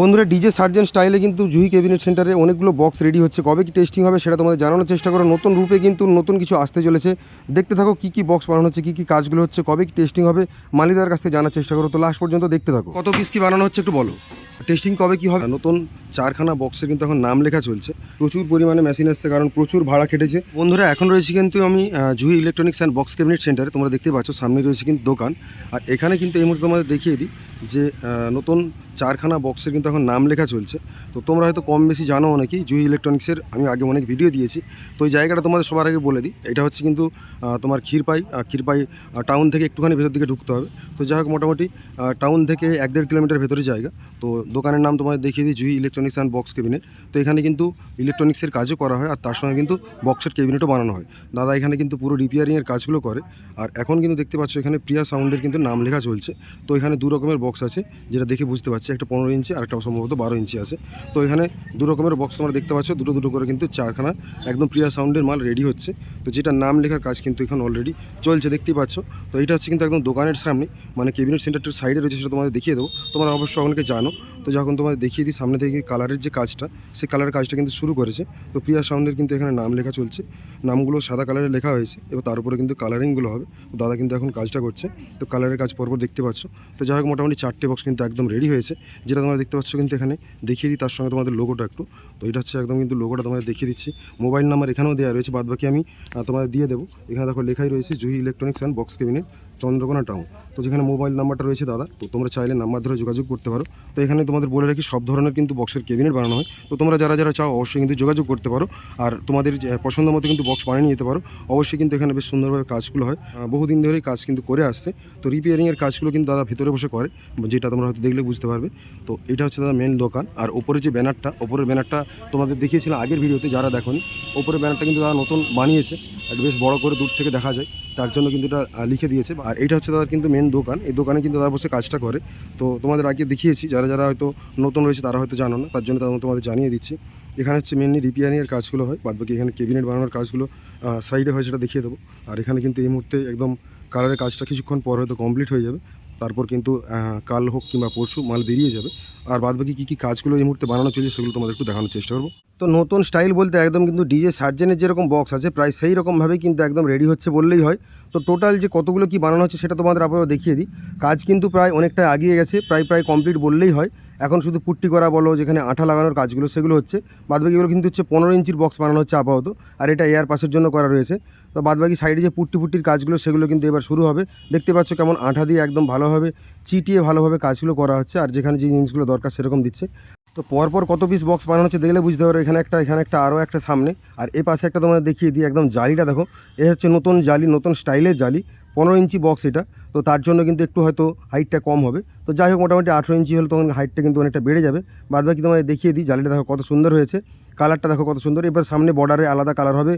বন্ধুরা, DJ surgeon স্টাইলে কিন্তু জুহি ক্যাবিনেট সেন্টারে অনেকগুলো বক্স রেডি হচ্ছে। কবে কি টেস্টিং হবে সেটা তোমাদের জানানোর চেষ্টা করো। নতুন রূপে কিন্তু নতুন কিছু আসতে চলেছে। দেখতে থাকো কী কী বক্স বানানো হচ্ছে, কী কী কাজগুলো হচ্ছে, কবে কি টেস্টিং হবে, মালিদার কাছ থেকে জানার চেষ্টা করো। তো লাস্ট পর্যন্ত দেখতে থাকো। কত পিস কি বানানো হচ্ছে একটু বলো। টেস্টিং কবে কি হবে? নতুন চারখানা বক্সে কিন্তু এখন নাম লেখা চলছে। প্রচুর পরিমাণে মেশিন এসছে, কারণ প্রচুর ভাড়া খেটেছে। বন্ধুরা, এখন রয়েছে কিন্তু আমি Juhi electronics and box cabinet সেন্টারে তোমরা দেখতে পাচ্ছ, সামনে রয়েছে কিন্তু দোকান। আর এখানে কিন্তু এই মুহূর্তে তোমাদের দেখিয়ে দিই যে নতুন চারখানা বক্সের কিন্তু এখন নাম লেখা চলছে। তো তোমরা হয়তো কম বেশি জানো অনেকেই, জুহি ইলেকট্রনিক্সের আমি আগে অনেক ভিডিও দিয়েছি। তো ওই জায়গাটা তোমাদের সবার আগে বলে দিই, এটা হচ্ছে কিন্তু তোমার ক্ষীরপাই ক্ষীরপাই টাউন থেকে একটুখানি ভেতর দিকে ঢুকতে হবে। তো যাই হোক, মোটামুটি টাউন থেকে এক দেড় কিলোমিটার ভেতরে জায়গা। তো দোকানের নাম তোমাদের দেখিয়ে দিই, Juhi electronics and box cabinet. তো এখানে কিন্তু ইলেকট্রনিক্সের কাজও করা হয় আর তার সঙ্গে কিন্তু বক্সের ক্যাবিনেটও বানানো হয়। দাদা এখানে কিন্তু পুরো রিপেয়ারিংয়ের কাজগুলো করে। আর এখন কিন্তু দেখতে পাচ্ছ এখানে প্রিয়া সাউন্ডের কিন্তু নাম লেখা চলছে। তো এখানে দু রকমের বক্স আছে, যেটা দেখে বুঝতে পারছি। একটা পনেরো ইঞ্চি, আর একটা সম্ভবত বারো ইঞ্চি আছে। তো এখানে দু রকমের বক্স তোমরা দেখতে পাচ্ছ। দুটো দুটো করে কিন্তু চারখানা একদম প্রিয়া সাউন্ডের মাল রেডি হচ্ছে। তো যেটা নাম লেখার কাজ কিন্তু এখানে অলরেডি চলছে, দেখতেই পাচ্ছ। তো এটা হচ্ছে কিন্তু একদম দোকানের সামনে মানে ক্যাবিনেট সেন্টারটার সাইডে রয়েছে সেটা তোমাদের দেখিয়ে দেবো। তোমরা অবশ্যই অনেকে জানো। তো যখন তোমাদের দেখিয়ে দিই, সামনে থেকে কালারের যে কাজটা, সেই কালারের কাজটা কিন্তু শুরু করেছে। তো প্রিয়া সাউন্ডের কিন্তু এখানে নাম লেখা চলছে। নামগুলো সাদা কালারে লেখা হয়েছে। এবার তার উপরে কিন্তু কালারিংগুলো হবে। দাদা কিন্তু এখন কাজটা করছে। তো কালারের কাজ পরপর দেখতে পাচ্ছ। তো যাই হোক, মোটামুটি চারটে বক্স কিন্তু একদম রেডি হয়েছে। যেটা তোমরা দেখতে পাচ্ছ কিন্তু এখানে দেখিয়ে দিই, তার সঙ্গে তোমাদের লোগোটা একটু। তো এটা হচ্ছে একদম কিন্তু লোগোটা তোমাদের দেখিয়ে দিচ্ছি। মোবাইল নাম্বার এখানেও দেওয়া রয়েছে। বাদ বাকি আমি তোমাদের দিয়ে দেবো। এখানে দেখো লেখাই রয়েছে, Juhi electronics and box cabinet Chandrakona town তো যেখানে মোবাইল নাম্বারটা রয়েছে দাদা, তো তোমরা চাইলে নাম্বার ধরে যোগাযোগ করতে পারো। তো এখানে তোমাদের বলে রাখি, সব ধরনের কিন্তু বক্সের কেবিনেট বানানো হয়। তো তোমরা যারা যারা চাও, অবশ্যই কিন্তু যোগাযোগ করতে পারো। আর তোমাদের পছন্দ মতো কিন্তু বক্স বানিয়ে নিতে পারো। অবশ্যই কিন্তু এখানে বেশ সুন্দরভাবে কাজগুলো হয়। বহুদিন ধরেই কাজ কিন্তু করে আসছে। তো রিপেয়ারিংয়ের কাজগুলো কিন্তু দাদা ভেতরে বসে করে, যেটা তোমরা হয়তো দেখলে বুঝতে পারবে। তো এটা হচ্ছে দাদা মেন দোকান। আর ওপরে যে ব্যানারটা ওপরের ব্যানারটা তোমাদের দেখিয়েছিলাম আগের ভিডিওতে, যারা দেখোনি, ওপরের ব্যানারটা কিন্তু দাদা নতুন বানিয়েছে। আর বেশ বড় করে দূর থেকে দেখা যায়। তার জন্য কিন্তু এটা লিখে দিয়েছে। আর এটা হচ্ছে দাদার কিন্তু মেন দোকান, এই দোকানে কিন্তু তারা বসে কাজটা করে। তো তোমাদের আগে দেখিয়েছি, যারা যারা হয়তো নতুন রয়েছে তারা হয়তো জানো না, তার জন্য তাদের তোমাদের জানিয়ে দিচ্ছি। এখানে হচ্ছে মেনলি রিপেয়ারিংয়ের কাজগুলো হয়, বাদবাকি এখানে কেবিনেট বানানোর কাজগুলো সাইডে হয় সেটা দেখিয়ে দেবো। আর এখানে কিন্তু এই মুহূর্তে একদম কালারের কাজটা কিছুক্ষণ পর হয়তো কমপ্লিট হয়ে যাবে। তারপর কিন্তু কাল হোক কিংবা পরশু মাল বেরিয়ে যাবে। আর বাদ বাকি কী কী কাজগুলো এই মুহূর্তে বানানো চলছে সেগুলো তোমাদের একটু দেখানোর চেষ্টা করব। তো নতুন স্টাইল বলতে একদম কিন্তু ডিজে সার্জেনের যেরকম বক্স আছে, প্রায় সেই রকমভাবেই কিন্তু একদম রেডি হচ্ছে বললেই হয়। তো টোটাল যে কতগুলো কি বানানো হচ্ছে সেটা তোমাদের আপাতত দেখিয়ে দিই। কাজ কিন্তু প্রায় অনেকটা আগিয়ে গেছে, প্রায় প্রায় কমপ্লিট বললেই হয়। এখন শুধু পুট্টি করা বলো, যেখানে আঠা লাগানোর কাজগুলো সেগুলো হচ্ছে। বাদবাকিগুলো কিন্তু হচ্ছে পনেরো ইঞ্চির বক্স বানানো হচ্ছে আপাতত। আর এটা এয়ার পাসের জন্য করা রয়েছে। তো বাদবাকি সাইডে যে পুট্টি পুট্টির কাজগুলো, সেগুলো কিন্তু এবার শুরু হবে। দেখতে পাচ্ছ কেমন আঠা দিয়ে একদম ভালোভাবে চিটিয়ে ভালোভাবে কাজগুলো করা হচ্ছে, আর যেখানে যে জিনিসগুলো দরকার সেরকম দিচ্ছে। তো পরপর কত পিস বক্স বানানো হচ্ছে দেখলে বুঝতে পারো, এখানে একটা এখানে একটা, আরও একটা সামনে। আর এ পাশে একটা তোমাদের দেখিয়ে দিই, একদম জালিটা দেখো। এ হচ্ছে নতুন জালি, নতুন স্টাইলের জালি। পনেরো ইঞ্চি বক্স এটা। তো তার জন্য কিন্তু একটু হয়তো হাইটটা কম হবে। তো যাই হোক, মোটামুটি আঠেরো ইঞ্চি হলে তখন হাইটটা কিন্তু অনেকটা বেড়ে যাবে। বাদ বাকি তোমায় দেখিয়ে দিই, জালিটা দেখো কত সুন্দর হয়েছে। কালারটা দেখো কত সুন্দর। এবার সামনে বর্ডারে আলাদা কালার হবে।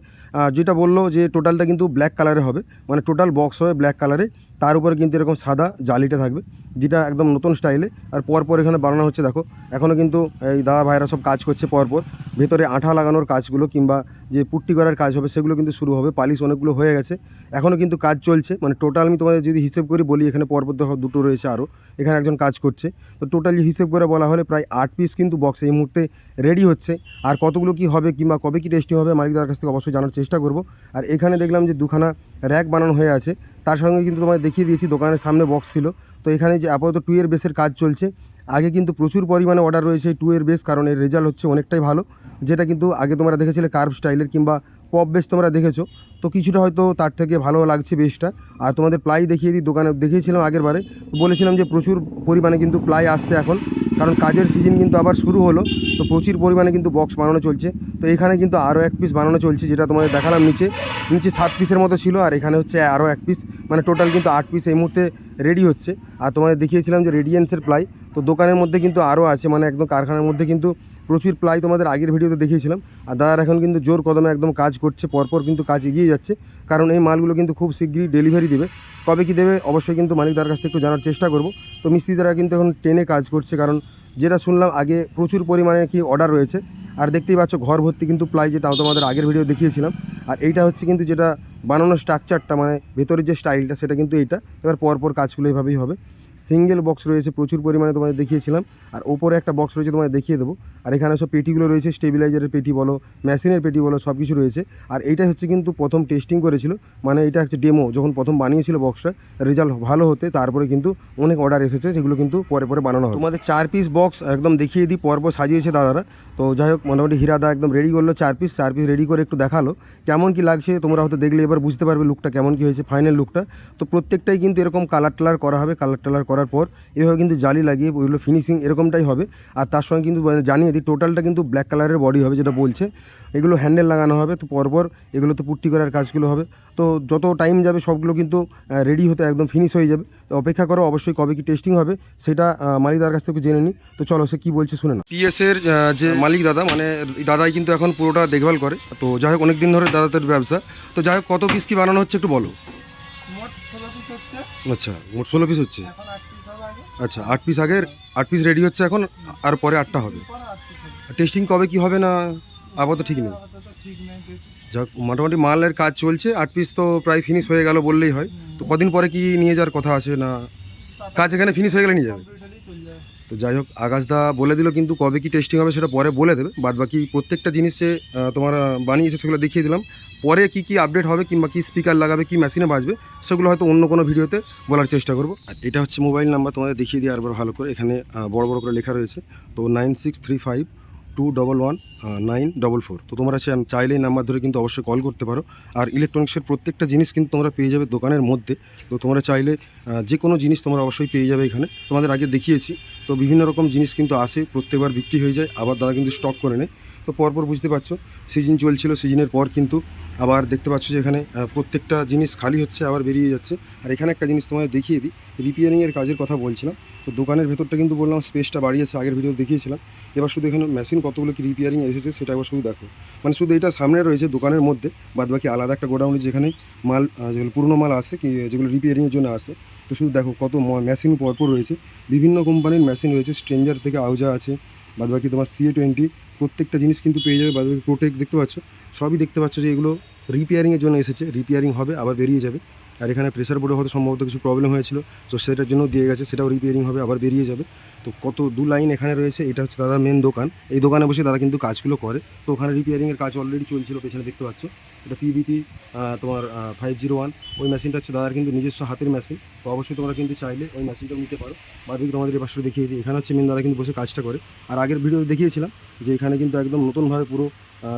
যেটা বলল যে টোটালটা কিন্তু ব্ল্যাক কালারে হবে। মানে টোটাল বক্স হবে ব্ল্যাক কালারে তার উপরে কিন্তু এরকম সাদা জালিটা থাকবে। যেটা একদম নতুন স্টাইলে, আর পরপর এখানে বানানো হচ্ছে, দেখো। এখনও কিন্তু এই দাদা ভাইরা সব কাজ করছে পরপর ভেতরে আঠা লাগানোর কাজগুলো কিংবা যে পুট্টি করার কাজ হবে, সেগুলো কিন্তু শুরু হবে। পালিশ অনেকগুলো হয়ে গেছে। এখনও কিন্তু কাজ চলছে। মানে টোটাল আমি তোমাদের যদি হিসেব করি বলি, এখানে পরপর দেখো দুটো রয়েছে আরও এখানে একজন কাজ করছে। তো টোটালি হিসেব করে বলা হলে প্রায় আট পিস কিন্তু বক্স এই মুহূর্তে রেডি হচ্ছে। আর কতগুলো কি হবে কিংবা কবে কি টেস্টিং হবে, মালিকদার কাছ থেকে অবশ্যই জানার চেষ্টা করব। আর এখানে দেখলাম যে দুখানা র্যাক বানানো হয়ে আছে। তার সঙ্গে কিন্তু তোমায় দেখিয়ে দিয়েছি, দোকানের সামনে বক্স ছিল। তো এখানে যে আপাতত টু এর বেসের কাজ চলছে। আগে কিন্তু প্রচুর পরিমাণে অর্ডার রয়েছে টু এর বেস, কারণ এর রেজাল্ট হচ্ছে অনেকটাই ভালো। যেটা কিন্তু আগে তোমরা দেখেছিলে কার্ভ স্টাইলের কিংবা পপ বেস তোমরা দেখেছ। তো কিছুটা হয়তো তার থেকে ভালো লাগছে বেসটা আর তোমাদের প্লাই দেখিয়ে দিই, দোকানে দেখিয়েছিলাম আগের বারে। বলেছিলাম যে প্রচুর পরিমাণে কিন্তু প্লাই আসছে এখন। কারণ কাজের সিজন কিন্তু আবার শুরু হলো, তো প্রচুর পরিমাণে কিন্তু বক্স বানানো চলছে। তো এখানে কিন্তু আরও এক পিস বানানো চলছে, যেটা তোমাদের দেখালাম নিচে। নিচে সাত পিসের মতো ছিল, আর এখানে হচ্ছে আরও এক পিস মানে টোটাল কিন্তু আট পিস এই মুহূর্তে রেডি হচ্ছে। আর তোমাদের দেখিয়েছিলাম যে রেডিয়েন্সের প্লাই, তো দোকানের মধ্যে কিন্তু আরও আছে মানে একদম কারখানার মধ্যে কিন্তু প্রচুর প্লাই তোমাদের আগের ভিডিওতে দেখিয়েছিলাম। আর দাদার এখন কিন্তু জোর কদমে একদম কাজ করছে, পরপর কিন্তু কাজ এগিয়ে যাচ্ছে। কারণ এই মালগুলো কিন্তু খুব শীঘ্রই ডেলিভারি দেবে। কবে কি দেবে অবশ্যই কিন্তু মালিক মালিকদার কাছ থেকে একটু জানার চেষ্টা করব। তো মিস্ত্রিদারা কিন্তু এখন টেনে কাজ করছে, কারণ যেটা শুনলাম আগে প্রচুর পরিমাণে কি অর্ডার রয়েছে। আর দেখতেই পাচ্ছ ঘর ভর্তি কিন্তু প্লাই যেটা তোমাদের আগের ভিডিও দেখিয়েছিলাম। আর এইটা হচ্ছে কিন্তু যেটা বানানোর স্ট্রাকচারটা মানে ভেতরের যে স্টাইলটা সেটা কিন্তু এইটা। এবার পরপর কাজগুলো এইভাবেই হবে। সিঙ্গেল বক্স রয়েছে, প্রচুর পরিমাণে তোমাদের দেখিয়েছিলাম। আর ওপরে একটা বক্স রয়েছে তোমাদের দেখিয়ে দেবো। আর এখানে সব পেটিগুলো রয়েছে, স্টেবিলাইজারের পেটি বলো, মেশিনের পেটি বলো, সব কিছু রয়েছে। আর এইটা হচ্ছে কিন্তু প্রথম টেস্টিং করেছিল মানে এটা হচ্ছে ডেমো যখন প্রথম বানিয়েছিল বক্সটা রেজাল্ট ভালো হতে, তারপরে কিন্তু অনেক অর্ডার এসেছে, যেগুলো কিন্তু পরে পরে বানানো হয় তোমাদের চার পিস বক্স একদম দেখিয়ে দিই, পরপর সাজিয়েছে দাদারা। তো যাই হোক, মোটামুটি হীরাদা একদম রেডি করল চার পিস চার পিস রেডি করে একটু দেখাল। কেমন কি লাগছে তোমরা হয়তো দেখলে, এবার বুঝতে পারবে লুকটা কেমন কি হয়েছে ফাইনাল লুকটা তো প্রত্যেকটাই কিন্তু এরকম কালার টালার করা হবে কালার টালার করার পর এভাবে কিন্তু জালি লাগিয়ে ওইগুলো ফিনিশিং এরকমটাই হবে। আর তার সঙ্গে কিন্তু মানে জানিয়ে দিই টোটালটা কিন্তু ব্ল্যাক কালারের বডি হবে যেটা বলছে। এগুলো হ্যান্ডেল লাগানো হবে তো পরপর এগুলো তো পুট্টি করার কাজগুলো হবে। তো যত টাইম যাবে সবগুলো কিন্তু রেডি হতে একদম ফিনিশ হয়ে যাবে। অপেক্ষা করো, অবশ্যই কবে কি টেস্টিং হবে সেটা মালিকদার কাছ থেকে জেনে নিই। তো চলো সে কী বলছে শুনে না পিএস এর যে মালিক দাদা মানে দাদাই কিন্তু এখন পুরোটা দেখভাল করে। তো যাই হোক অনেক দিন ধরে দাদাদের ব্যবসা। তো যাই হোক, কত পিস কি বানানো হচ্ছে একটু বলো। হচ্ছে। আচ্ছা মোট ষোলো পিস হচ্ছে? এখন আট পিস হবে আগে। আচ্ছা আট পিস আগের আট পিস রেডি হচ্ছে এখন আর পরে আটটা হবে? পরে আট পিস হবে। টেস্টিং কবে কি হবে না আপাতত ঠিক নেই? আপাতত ঠিক নেই বেশি যাক মোটামুটি মালের কাজ চলছে আট পিস তো প্রায় ফিনিশ হয়ে গেল বললেই হয়। তো কদিন পরে কি নিয়ে যাওয়ার কথা আছে না কাজ এখানে ফিনিশ হয়ে গেলে নিয়ে যাবে। তো যাই হোক, আকাশদা বলে দিল কিন্তু কবে কি টেস্টিং হবে সেটা পরে বলে দেবে। বাদ বাকি প্রত্যেকটা জিনিসে তোমার বানিয়ে বানিয়েছে সেগুলো দেখিয়ে দিলাম। পরে কি কি আপডেট হবে কিংবা কী স্পিকার লাগাবে, কি মেশিনে বাজবে, সেগুলো হয়তো অন্য কোনো ভিডিওতে বলার চেষ্টা করব। আর এটা হচ্ছে মোবাইল নাম্বার তোমাদের দেখিয়ে দিই আরবার ভালো করে এখানে বড় বড় করে লেখা রয়েছে। তো nine six three five two double one nine double four তো তোমরা চাইলে এই নাম্বার ধরে কিন্তু অবশ্যই কল করতে পারো। আর ইলেকট্রনিক্সের প্রত্যেকটা জিনিস কিন্তু তোমরা পেয়ে যাবে দোকানের মধ্যে। তো তোমরা চাইলে যে কোনো জিনিস তোমরা অবশ্যই পেয়ে যাবে এখানে। তোমাদের আগে দেখিয়েছি। তো বিভিন্ন রকম জিনিস কিন্তু আসে, প্রত্যেকবার বিক্রি হয়ে যায়, আবার তারা কিন্তু স্টক করে নেয়। তো পরপর বুঝতে পারছ। সিজন চলছিল সিজনের পর কিন্তু আবার দেখতে পাচ্ছ যে এখানে প্রত্যেকটা জিনিস খালি হচ্ছে, আবার বেরিয়ে যাচ্ছে। আর এখানে একটা জিনিস তোমাদের দেখিয়ে দিই রিপেয়ারিংয়ের কাজের কথা বলছিলাম। তো দোকানের ভেতরটা কিন্তু বললাম স্পেসটা বাড়িয়েছে, আগের ভিডিও দেখিয়েছিলাম। এবার শুধু এখানে মেশিন কতগুলো কি রিপেয়ারিং এসেছে সেটা একবার শুধু দেখো। মানে শুধু এটা সামনে রয়েছে দোকানের মধ্যে বাদ বাকি আলাদা একটা গোডাউনে যেখানে মাল যেগুলো পুরনো মাল আসে কি, যেগুলো রিপেয়ারিংয়ের জন্য আসে তো শুধু দেখো কত মেশিন পরপর রয়েছে। বিভিন্ন কোম্পানির মেশিন রয়েছে স্ট্রেঞ্জার থেকে আউজা আছে বাদ বাকি তোমার সিএ টোয়েন্টি প্রত্যেকটা জিনিস কিন্তু পেয়ে যাবে বাদ বাকি প্রোটেক্ট দেখতে পাচ্ছ। সবই দেখতে পাচ্ছ যে এগুলো রিপেয়ারিংয়ের জন্য এসেছে। রিপেয়ারিং হবে, আবার বেরিয়ে যাবে। আর এখানে প্রেসার বোর্ডে হয়তো সম্ভবত কিছু প্রবলেম হয়েছিল। তো সেটার জন্য দিয়ে গেছে, সেটাও রিপেয়ারিং হবে, আবার বেরিয়ে যাবে। তো কত, দু লাইন এখানে রয়েছে, এটা হচ্ছে দাদার মেন দোকান। এই দোকানে বসে তারা কিন্তু কাজগুলো করে। তো ওখানে রিপেয়ারিংয়ের কাজ অলরেডি চলছিল, পেছনে দেখতে পাচ্ছ। এটা পিবিপি তোমার ফাইভ জিরো ওয়ান ওই মেশিনটা হচ্ছে দাদার কিন্তু নিজস্ব হাতের মেশিন তো অবশ্যই তোমরা কিন্তু চাইলে ওই মেশিনটাও নিতে পারো। বারবিক তোমাদের এই পাশে দেখিয়ে দিই এখানে হচ্ছে মেন দাদা কিন্তু বসে কাজটা করে। আর আগের ভিডিও দেখিয়েছিলাম যে এখানে কিন্তু একদম নতুনভাবে পুরো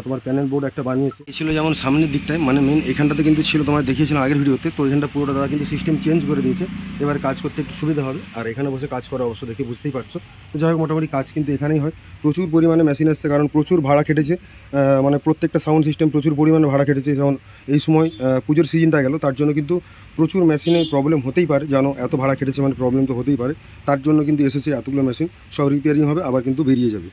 তোমার প্যানেল বোর্ড একটা বানিয়েছে। ছিল যেমন সামনের দিকটায় মানে মেন এখানটাতে কিন্তু ছিল তোমার দেখিয়েছিলাম আগের ভিডিওতে, তো এখানটা পুরোটা দাদা কিন্তু সিস্টেম চেঞ্জ করে দিয়েছে। এবার কাজ করতে একটু সুবিধা হবে, আর এখানে বসে কাজ করা অবশ্য দেখে বুঝতেই পারছ। তো যাই হোক, মোটামুটি কাজ কিন্তু এখানেই হয়। প্রচুর পরিমাণে মেশিন এসছে, কারণ প্রচুর ভাড়া কেটেছে মানে প্রত্যেকটা সাউন্ড সিস্টেম প্রচুর পরিমাণে ভাড়া কেটেছে যেমন এই সময় পুজোর সিজনটা গেল, তার জন্য কিন্তু প্রচুর মেশিনে প্রবলেম হতেই পারে জানো এত ভাড়া কেটেছে মানে প্রবলেম তো হতেই পারে। তার জন্য কিন্তু এসেছে এতগুলো মেশিন সব রিপেয়ারিং হবে, আবার কিন্তু বেরিয়ে যাবে।